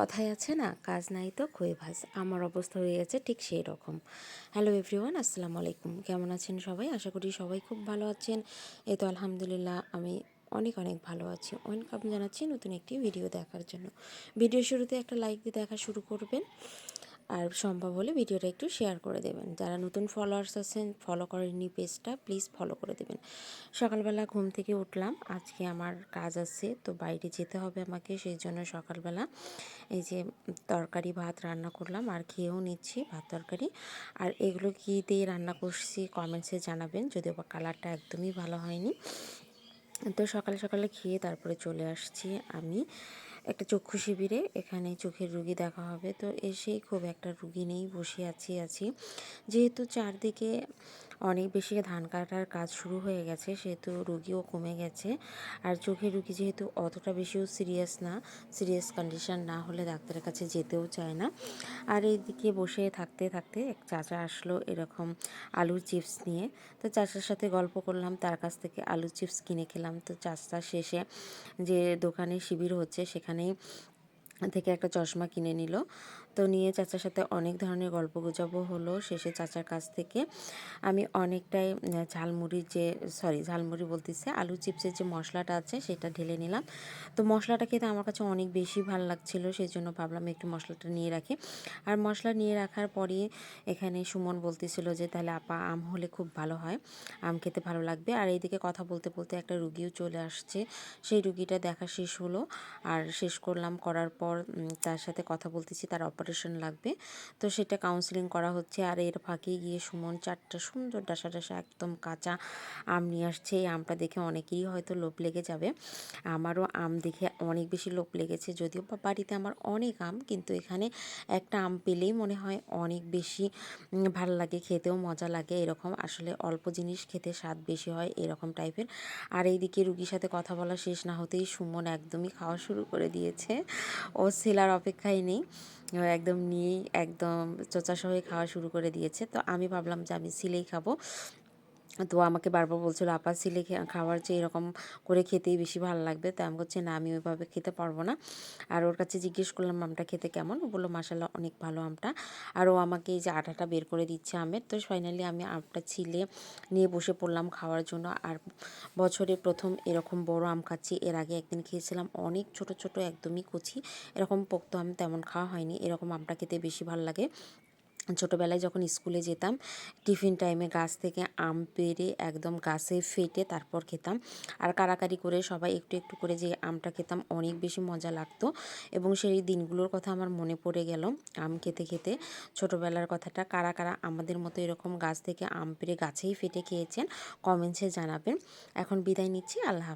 কথায় আছে না, কাজ নাই তো খই ভাস আমার অবস্থা হয়ে গেছে ঠিক সেই রকম। হ্যালো এভরিওয়ান আসসালামু আলাইকুম। কেমন আছেন সবাই? আশা করি সবাই খুব ভালো আছেন। এই তো আলহামদুলিল্লাহ, আমি অনেক অনেক ভালো আছি। ওয়েলকাম জানাচ্ছি নতুন একটি ভিডিও দেখার জন্য। ভিডিও শুরুতে একটা লাইক দিয়ে দেখা শুরু করবেন। আর সম্ভব হলে ভিডিওটা একটু শেয়ার করে দেবেন। যারা নতুন ফলোয়ার্স আছেন ফলো করেননি পেজটা প্লিজ ফলো করে দেবেন। সকালবেলা ঘুম থেকে উঠলাম, আজকে আমার কাজ আছে, তো বাইরে যেতে হবে আমাকে, সেই জন্য সকালবেলা এই যে তরকারি, ভাত রান্না করলাম, আর খেয়েও নিচ্ছি ভাত তরকারি। আর এগুলো কী দিয়ে রান্না করছি কমেন্টসে জানাবেন যদিও বা কালারটা একদমই ভালো হয়নি। তো সকালে সকালে খেয়ে তারপরে চলে আসছি আমি। একটা চক্ষু শিবিরে এখানে চোখের রুগী দেখা হবে। তো এসেই খুব একটা রুগী নেই, বসে আছি আছি। যেহেতু চারদিকে অনেক বেশি ধান কাটার কাজ শুরু হয়ে গেছে, সেহেতু রুগীও কমে গেছে। আর চোখের রুগী যেহেতু অতটা বেশিও সিরিয়াস না সিরিয়াস কন্ডিশন না হলে ডাক্তারের কাছে যেতেও চায় না। আর এইদিকে বসে থাকতে থাকতে এক চাচা আসলো এরকম আলুর চিপস নিয়ে। তো চাচার সাথে গল্প করলাম, তার কাছ থেকে আলুর চিপস কিনে খেলাম। তো চাচা শেষে যে দোকানে শিবির হচ্ছে সেখানেই থেকে একটা চশমা কিনে নিল। তো নিয়ে চাচার সাথে অনেক ধরনের গল্প গুজবও হলো শেষে চাচার কাছ থেকে। আমি অনেকটাই ঝালমুড়ির যে সরি ঝালমুড়ি বলতেছে, আলু চিপসের যে মশলাটা আছে সেটা ঢেলে নিলাম। তো মশলাটা খেতে আমার কাছে অনেক বেশি ভালো লাগছিল সেই জন্য ভাবলাম একটু মশলাটা নিয়ে রাখি। আর মশলা নিয়ে রাখার পরই এখানে সুমন বলতেছিল যে, তাহলে আপা, আম হলে খুব ভালো হয়, আম খেতে ভালো লাগবে। আর এইদিকে কথা বলতে বলতে একটা রুগীও চলে আসছে। সেই রুগীটা দেখা শেষ হলো। আর শেষ করলাম, করার পর তার সাথে কথা বলতেছি, তার অপারেশন লাগবে। তো সেটা কাউন্সিলিং করা হচ্ছে। আর এর ফাঁকে গিয়ে সুমন চারটা সুন্দর ডাসা ডাসা একদম কাঁচা আম নিয়ে আসছে। এই আমটা দেখে অনেকেরই হয়তো লোভ লেগে যাবে। আমারও আম দেখে অনেক বেশি লোভ লেগেছে। যদিও বাড়িতে আমার অনেক আম, কিন্তু এখানে একটা আম পেলেই মনে হয় অনেক বেশি ভালো লাগে। খেতেও মজা লাগে। এরকম আসলে অল্প জিনিস খেতে স্বাদ বেশি হয় এরকম টাইপের। আর এইদিকে রুগীর সাথে কথা বলা শেষ না হতেই সুমন একদমই খাওয়া শুরু করে দিয়েছে। ও সেলার অপেক্ষায় নেই। একদম নিয়েই একদম চোচা সহই খাওয়া শুরু করে দিয়েছে। তো আমি ভাবলাম যে আমি সিলেই খাব। তো আমাকে বারবার বলছিল, আপা সিলে খাওয়ার চেয়ে এরকম করে খেতেই বেশি ভালো লাগবে। তো আমি বলছি, না, আমি ওইভাবে খেতে পারব না। আর ওর কাছে জিজ্ঞেস করলাম, আমটা খেতে কেমন? ও বলল মাসাল্লাহ অনেক ভালো আমটা। আর ও আমাকে এই যে আটাটা বের করে দিচ্ছে আমের, তো ফাইনালি আমি আমটা ছিলে নিয়ে বসে পড়লাম খাওয়ার জন্য। আর বছরে প্রথম এরকম বড় আম খাচ্ছি, এর আগে একদিন খেয়েছিলাম, অনেক ছোট ছোট, একদমই কচি, এরকম পোক্ত আম তেমন খাওয়া হয়নি, এরকম আমটা খেতে বেশি ভালো লাগে। ছোটোবেলায় যখন স্কুলে যেতাম, টিফিন টাইমে গাছ থেকে আম পেড়ে একদম গাছে ফেটে তারপর খেতাম। আর কারাকারি করে সবাই একটু একটু করে যে আমটা খেতাম, অনেক বেশি মজা লাগতো। এবং সেই দিনগুলোর কথা আমার মনে পড়ে গেল আম খেতে খেতে। ছোটোবেলার কথাটা কারা কারা আমাদের মতো এরকম গাছ থেকে আম পেড়ে গাছেই ফেটে খেয়েছেন, কমেন্টসে জানাবেন। এখন বিদায় নিচ্ছি, আল্লাহ